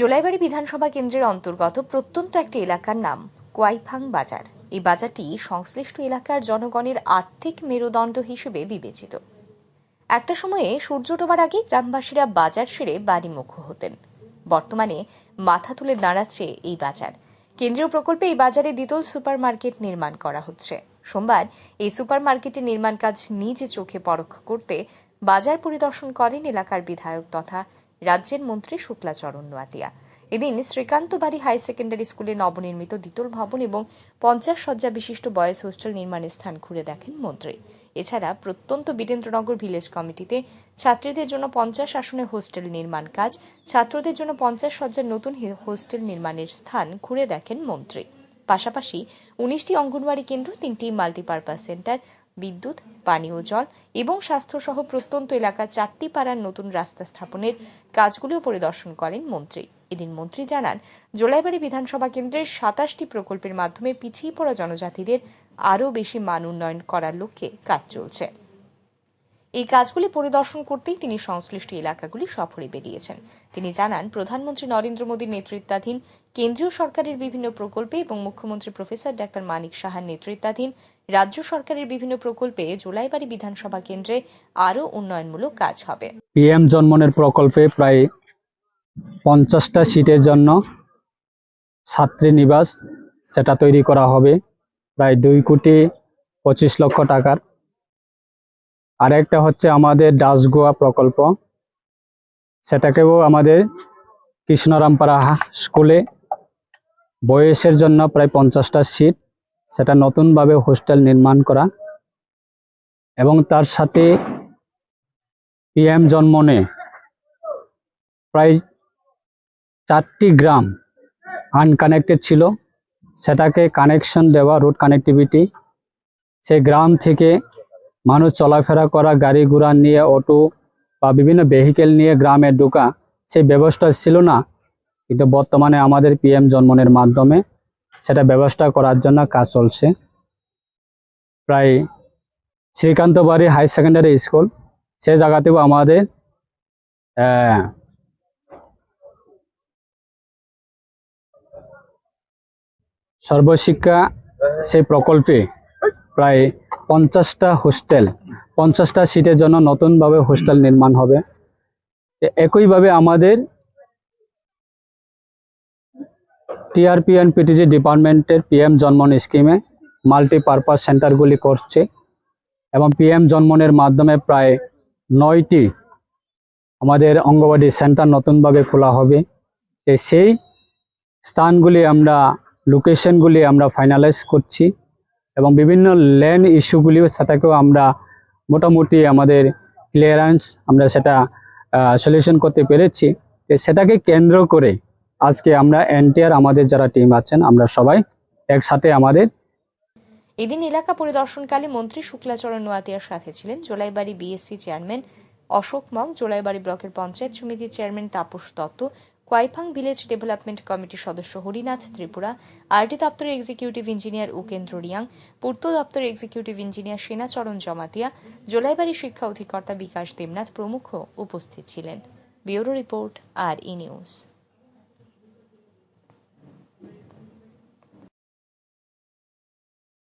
জোলাইবাড়ি বিধানসভা কেন্দ্রের অন্তর্গত প্রত্যন্ত একটি এলাকার নাম কোয়াইফাং বাজার। এই বাজারটি সংশ্লিষ্ট এলাকার জনগণের আর্থিক মেরুদণ্ড হিসেবে বিবেচিত। একটা সময়ে সূর্য ডোবার আগে গ্রামবাসীরা বাজার সেরে বাড়িমুখ হতেন। বর্তমানে মাথা তুলে দাঁড়াচ্ছে এই বাজার। কেন্দ্রীয় প্রকল্পে এই বাজারে দ্বিতল সুপার মার্কেট নির্মাণ করা হচ্ছে। সোমবার এই সুপার মার্কেটের নির্মাণ কাজ নিজে চোখে পরখ করতে বাজার পরিদর্শন করেন এলাকার বিধায়ক তথা রাজ্যের মন্ত্রী শুক্লাচরণ নোয়াতিয়া এদিন শ্রীকান্ত বাড়ি হাই সেকেন্ডারি স্কুলে নবনির্মিত দ্বিতল ভবন এবং পঞ্চাশ শয্যা বিশিষ্ট বয়েজ হোস্টেল নির্মাণের স্থান ঘুরে দেখেন মন্ত্রী। এছাড়া প্রত্যন্ত বীরেন্দ্রনগর ভিলেজ কমিটিতে ছাত্রীদের জন্য পঞ্চাশ আসনে হোস্টেল নির্মাণ কাজ, ছাত্রদের জন্য পঞ্চাশ শয্যার নতুন হোস্টেল নির্মাণের স্থান ঘুরে দেখেন মন্ত্রী। পাশাপাশি উনিশটি অঙ্গনওয়াড়ি কেন্দ্র, তিনটি মাল্টিপারপাস সেন্টার বিদ্যুৎ, পানীয় জল এবং স্বাস্থ্যসহ প্রত্যন্ত এলাকা চারটি পাড়ার নতুন রাস্তা স্থাপনের কাজগুলিও পরিদর্শন করেন মন্ত্রী। এদিন মন্ত্রী জানান, জোলাইবাড়ি বিধানসভা কেন্দ্রের সাতাশটি প্রকল্পের মাধ্যমে পিছিয়ে পড়া জনজাতিদের আরও বেশি মান উন্নয়ন করার লক্ষ্যে কাজ চলছে। এই কাজগুলি পরিদর্শন করতেই তিনি সংশ্লিষ্ট এলাকাগুলি সফরে বেরিয়েছেন। তিনি জানান, প্রধানমন্ত্রী নরেন্দ্র মোদীর নেতৃত্বাধীন কেন্দ্রীয় সরকারের বিভিন্ন প্রকল্পে এবং মুখ্যমন্ত্রী প্রফেসর ডাক্তার মানিক সাহার নেতৃত্বাধীন রাজ্য সরকারের বিভিন্ন প্রকল্পে জোলাইবাড়ি বিধানসভা কেন্দ্রে আরও উন্নয়নমূলক কাজ হবে। পিএম জন্মনের প্রকল্পে প্রায় পঞ্চাশটা সিটের জন্য ছাত্রী নিবাস সেটা তৈরি করা হবে প্রায় দুই কোটি পঁচিশ লক্ষ টাকার আরেকটা হচ্ছে আমাদের ডাসগোয়া প্রকল্প। সেটাকেও আমাদের কৃষ্ণরামপাড়া স্কুলে বয়সের জন্য প্রায় পঞ্চাশটা সিট সেটা নতুনভাবে হোস্টেল নির্মাণ করা। এবং তার সাথে পিএম জন্মনে প্রায় চারটি গ্রাম আনকানেক্টেড ছিল। সেটাকে কানেকশন দেওয়া রোড কানেক্টিভিটি সেই গ্রাম থেকে মানুষ চলাফেরা করা, গাড়ি ঘোড়া নিয়ে, অটো বা বিভিন্ন ভেহিকেল নিয়ে গ্রামে ঢোকা সেই ব্যবস্থা ছিল না। কিন্তু বর্তমানে আমাদের পিএম জন্মনের মাধ্যমে সেটা ব্যবস্থা করার জন্য কাজ চলছে। প্রায় শ্রীকান্ত বাড়ি হাই সেকেন্ডারি স্কুল, সে জায়গাতেও আমাদের সর্বশিক্ষা সেই প্রকল্পে প্রায় পঞ্চাশটা হোস্টেল, পঞ্চাশটা সিটের জন্য নতুনভাবে হোস্টেল নির্মাণ হবে। একইভাবে আমাদের টিআরপি অ্যান্ড পিটিজি ডিপার্টমেন্টের পিএম জন্মন স্কিমে মাল্টিপারপাস সেন্টারগুলি করছে এবং পিএম জন্মনের মাধ্যমে প্রায় নয়টি আমাদের অঙ্গবাদী সেন্টার নতুনভাবে খোলা হবে। সেই স্থানগুলি আমরা, লোকেশনগুলি আমরা ফাইনালাইজ করছি। এবং বিভিন্ন ল্যান্ড ইস্যুগুলিও সেটাকেও আমরা মোটামুটি আমাদের ক্লিয়ারেন্স আমরা সেটা সলিউশন করতে পেরেছি। সেটাকে কেন্দ্র করে আজকে আমরা এনটিআর আমাদের যারা টিম আছেন, আমরা সবাই একসাথে আমাদের এদিন এলাকা পরিদর্শনকালে মন্ত্রী শুক্লাচরণ নোয়াতিয়ার সাথে ছিলেন জোলাইবাড়ি বিএসসি চেয়ারম্যান অশোক মং জোলাইবাড়ি ব্লকের পঞ্চায়েত সমিতির chairman Tapas Dutta Kwaiphang village development কমিটির সদস্য হরিনাথ ত্রিপুরা আরটি দপ্তরের এক্সিকিউটিভ ইঞ্জিনিয়ার উকেন্দ্র রিয়াং, পূর্ত দপ্তরের এক্সিকিউটিভ ইঞ্জিনিয়ার সেনাচরণ জমাতিয়া জোলাইবাড়ি শিক্ষা অধিকর্তা বিকাশ দেবনাথ প্রমুখ উপস্থিত ছিলেন। Bureau report, R E news.